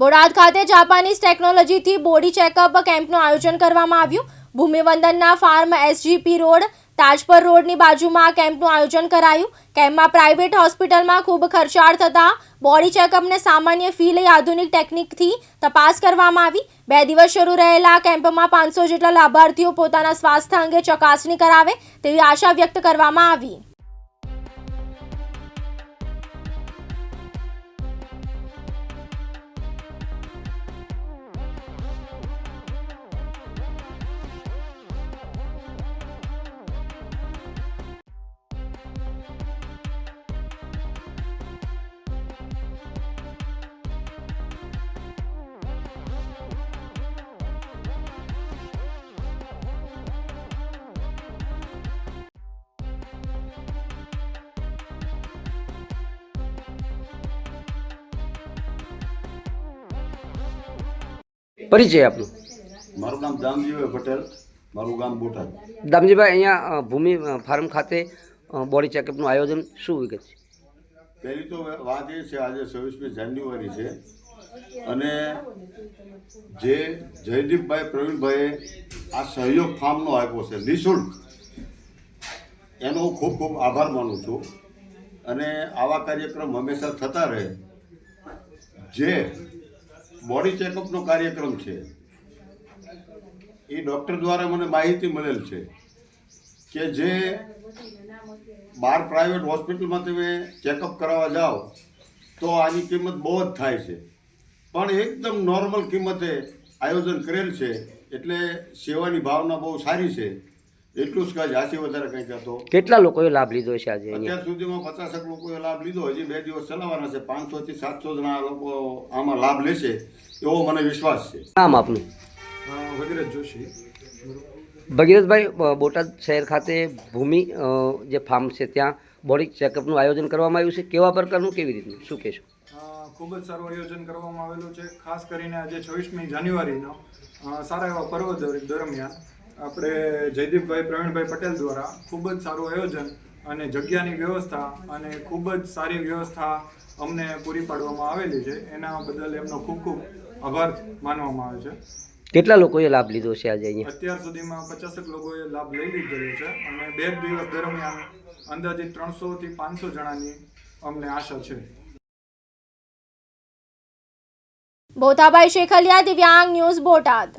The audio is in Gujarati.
બોટાદ ખાતે જાપાનીઝ ટેકનોલોજીથી બોડી ચેકઅપ કેમ્પનું આયોજન કરવામાં આવ્યું. ભૂમિવંદનના ફાર્મ એસજીપી રોડ, તાજપર રોડની બાજુમાં આ કેમ્પનું આયોજન કરાયું. કેમ્પમાં પ્રાઇવેટ હોસ્પિટલમાં ખૂબ ખર્ચાળ થતા બોડી ચેકઅપને સામાન્ય ફી લઈ આધુનિક ટેકનિકથી તપાસ કરવામાં આવી. બે દિવસ શરૂ રહેલા કેમ્પમાં પાંચસો જેટલા લાભાર્થીઓ પોતાના સ્વાસ્થ્ય અંગે ચકાસણી કરાવે તેવી આશા વ્યક્ત કરવામાં આવી. પરિચય આપનો. મારું નામ દામજીભાઈ પટેલ મારું ગામ બોટાદ. દામજીભાઈ અહીંયા ભૂમિ ફાર્મ ખાતે બોડી ચેકઅપનું આયોજન શું વિગત છે? પહેલી તો વાત એ છે આજે છવ્વીસમી જાન્યુઆરી છે. અને જે જયદીપભાઈ પ્રવીણભાઈએ આ સહયોગ ફાર્મનો આપ્યો છે નિઃશુલ્ક એનો હું ખૂબ ખૂબ આભાર માનું છું. અને આવા કાર્યક્રમ હંમેશા થતા રહે. જે બોડી ચેકઅપનો કાર્યક્રમ છે. એ ડૉક્ટર દ્વારા મને માહિતી મળેલ છે કે જે બાર પ્રાઇવેટ હોસ્પિટલમાં તમે ચેકઅપ કરાવવા જાઓ, તો આની કિંમત બહુ જ થાય છે. પણ એકદમ નોર્મલ કિંમતે આયોજન કરેલ છે, એટલે સેવાની ભાવના બહુ સારી છે. એટલું જ કાંઈ આથી વધારે કંઈ કહેતો. કેટલા લોકોએ લાભ લીધો છે આજે અત્યાર સુધીમાં પચાસક લોકોએ લાભ લીધો હજી બે દિવસ ચલાવવાના છે પાંચસોથી સાતસો જણા લોકો આમાં લાભ લેશે એવો મને વિશ્વાસ છે. નામ આપનું? ભગીરથ જોશી. ભગીરથભાઈ બોટાદ શહેર ખાતે ભૂમિ જે ફાર્મ છે ત્યાં બોડી ચેકઅપનું આયોજન કરવામાં આવ્યું છે. કેવા પ્રકારનું કેવી રીતનું? શું કહેશો? ખૂબ જ સારું આયોજન કરવામાં આવેલું છે. ખાસ કરીને આજે છવ્વીસમી જાન્યુઆરીનો સારા એવા પર્વ દરમિયાન આપણે જયદીપભાઈ પ્રવીણભાઈ પટેલ દ્વારા ખૂબ જ સારું આયોજન અને જગ્યાની વ્યવસ્થા અને ખૂબ જ સારી વ્યવસ્થા અમને પૂરી પાડવામાં આવેલી છે. એના બદલ એમનો ખૂબ ખૂબ આભાર માનવામાં આવે છે. કેટલા લોકોએ લાભ લીધો છે આજે અહીંયા? અત્યાર સુધીમાં પચાસક લોકોએ લાભ લઈ લીધેલો છે અને બે દિવસ દરમિયાન અંદાજિત ત્રણસો થી પાંચસો જણાની અમને આશા છે. બોથાભાઈ શેખલિયા દિવ્યાંગ ન્યૂઝ બોટાદ.